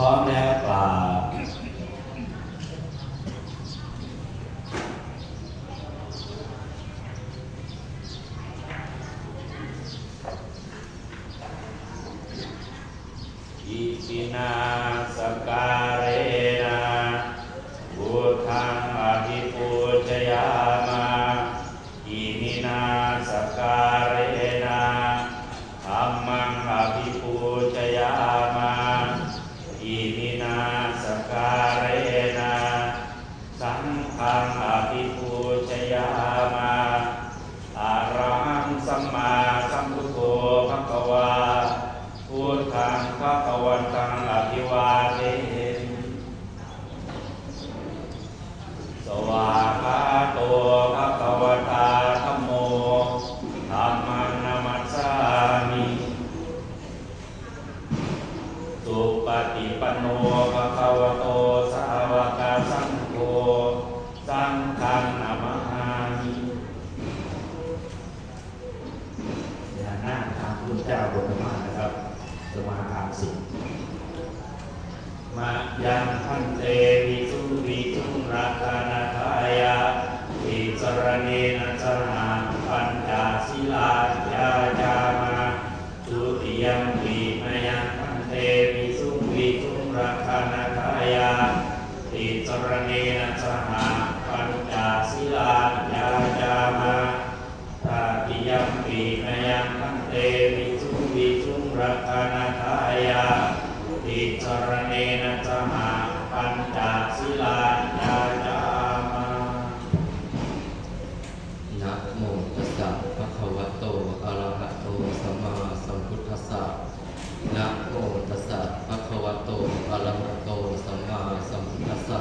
ร้อมแล้วกล่าวอิตินา นามามิอย่านั่งทางพุทธเจ้าบนมานะครับสมาทานสิมายังพันเตวิสุวิจุราคานาทาย จุงรักานาทายาติจรเนนะจหาปัญจศิลาญาจามานะโมตัสสะภะคะวะโตอะระหะโตสัมมาสัมพุทธัสสะนะโมตัสสะภะคะวะโตอะระหะโตสัมมาสัมพุทธัสสะ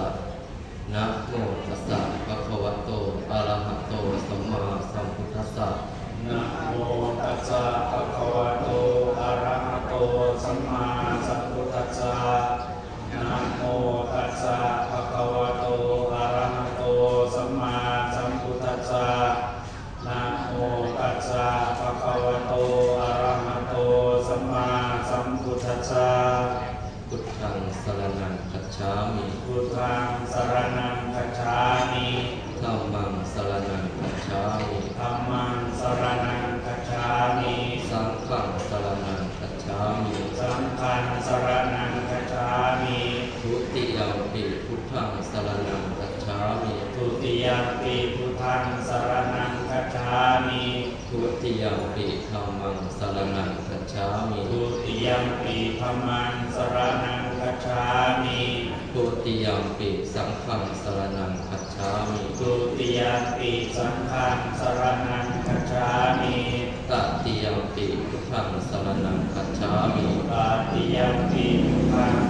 นะโมตัสสะภะคะวะโต อะระหะโต สัมมาสัมพุทธัสสะ นะโมตัสสะภะคะวะโต อะระหะโต สัมมาสัมพุทธัสสะ นะโมตัสสะภะคะวะโต อะระหะโต สัมมาสัมพุทธัสสะ นะโมตัสสะภะคะวะโต อะระหะโต สัมมาสัมพุทธัสสะ พุทธังสรณังคัจฉามิ พุทธังสรณังคัจฉามิธัมมังสรณังคัจฉามิธัมมังสรณังคัจฉามิสังฆังสรณังคัจฉามิสังฆังสรณังคัจฉามิทุติยมปิพุทธังสรณังคัจฉามิทุติยมปีพุทธังสรณังคัจฉามิทุติยมปิธัมมังสรณังคัจฉามิทุติยมปีธัมมังสรณังคัจฉามิทุ ติยมปิสังฆังสรณังคัจฉามิทุติยมปีสังฆังสรณังคัจฉามิตติยมปิพุทธังสรณังคัจฉามิปาติยมปีพุทธัง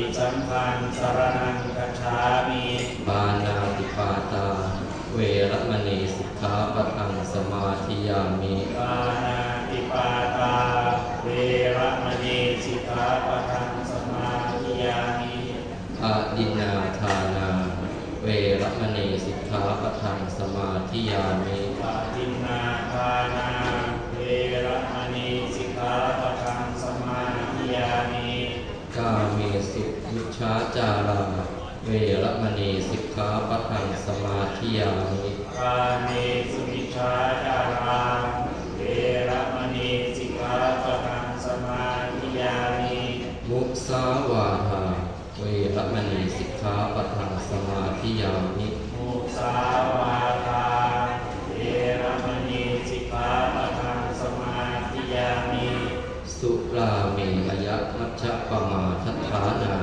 ยมปีสังฆังสรณังคัจฉามิปานาติปาตา เวรมณีสิกขาปะทังสมาธิยามิปานาติปาตา เวระมณีสิกขาปะทังสมาธิยามิอาดินนาทานา เวรมณีสิกขาปะทังสมาธิยามิปาตินนาทานาาเมสุมิชฌาจาราเวรมณีสิกขาปะทังสมาธิยามิกาเมสุมิชฌาจาราเวระมณีสิกขาปะทังสมาธิยามิมุสาวาทาเวรมณีสิกขาปะทังสมาธิยามิมุสาวาทา มัชฌะปมาทัฏฐานา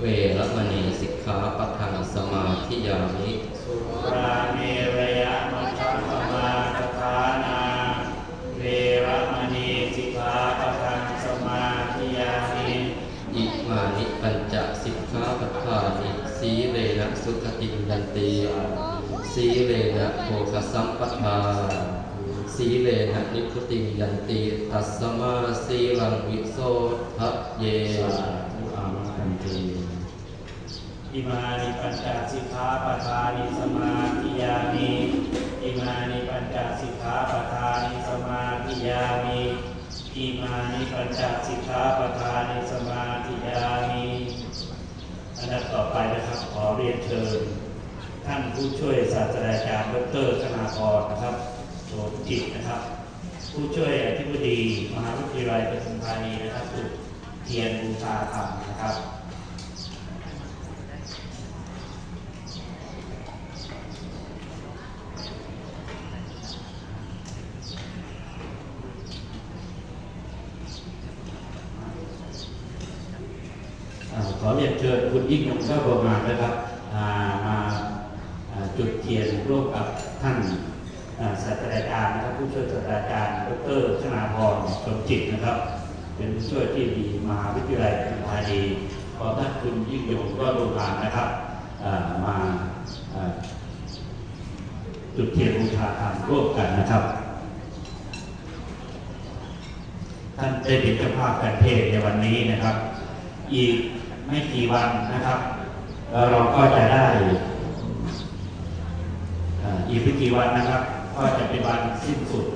เวรมณีสิกขาปะทังสมาธิยามิสุราเมรยมัชฌัปปมาทฐานา เวระมณีสิกขาปะทังสมาธิยามิอิมานิปัญจสิกขาปทานิสีเลนะสุขติยันติสีเลนะโภคสัมปทา สีเลนะนิพุติยันติตัสสมาสีลังวิโสทะเยสาธุอามัคันติอิมานิปัญจสิกขาปทานิสมาธิยามิอิมานิปัญจสิกขาปทานิสมาธิยามิอิมานิปัญจสิกขาปทานิสมาธิยามิอันดับต่อไปนะครับขอเรียนเชิญ ท่านผู้ช่วยศาสตราจารย์ดรคณากรนะครับ โสมจิตนะครับ ผู้ช่วยอธิบดีมหาวิทยาลัยปทุมธานีนะครับจุดเทียนบูชาธรรมนะครับขอเรียนเชิญคุณยิ่งยงเข้าประมาณนะครับมาจุดเทียนร่วมกับท่าน ศาสตราจารย์นะครับผู้ช่วยศาสตราจารย์ดรชนาพรสมจิตนะครับ เป็นผู้ช่วยที่ดีมหาวิทยาลัยปทุมธานีขอท่านคุณยิ่งยงก็ลงมานะครับมาจุดเทียนบูชาธรรมร่วมกันนะครับ ท่านได้เป็นเจ้าภาพการเทศในวันนี้นะครับ อีกไม่กี่วันนะครับเราก็จะได้อีกไม่กี่วันนะครับ ก็จะเป็นวันสิ้นสุด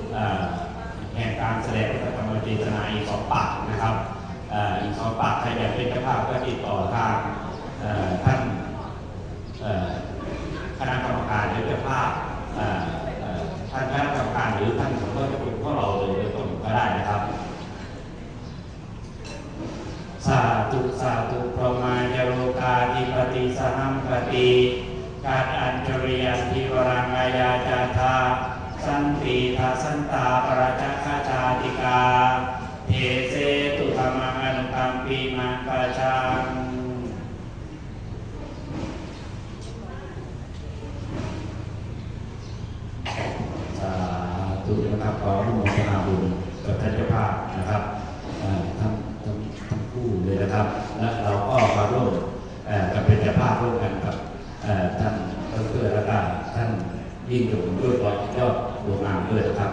แห่งการแสดงพระธรรมเทศนาอีกสองปากนะครับอีกสองปากใครอยากเป็นเจ้าภาพก็ติดต่อทางท่านคณะกรรมการหรือเจ้าภาพท่านคณะกรรมการหรือท่านสมเด็จะคุณพ่อเราเลยโดยตรงก็ได้นะครับสาธุสาธุพรหมายโรกาธิปติสหัมปติการอัญชริยันทิวรังกายาจาธา สันติทัสันตาปราจักขชาติกา เทเสตุธรรมังอนุกัมปีมังปะชังสาธุนะครับขออนุโมทนาบุญกับท่านเจ้าภาพนะครับทั้งทั้งทั้งคู่เลยนะครับ และเราก็มาร่วมกับเป็นเจ้าภาพร่วมกันกับท่านเพื่อนและท่านยิ่งยงด้วยรอยยอด ดวงงามด้วยนะครับ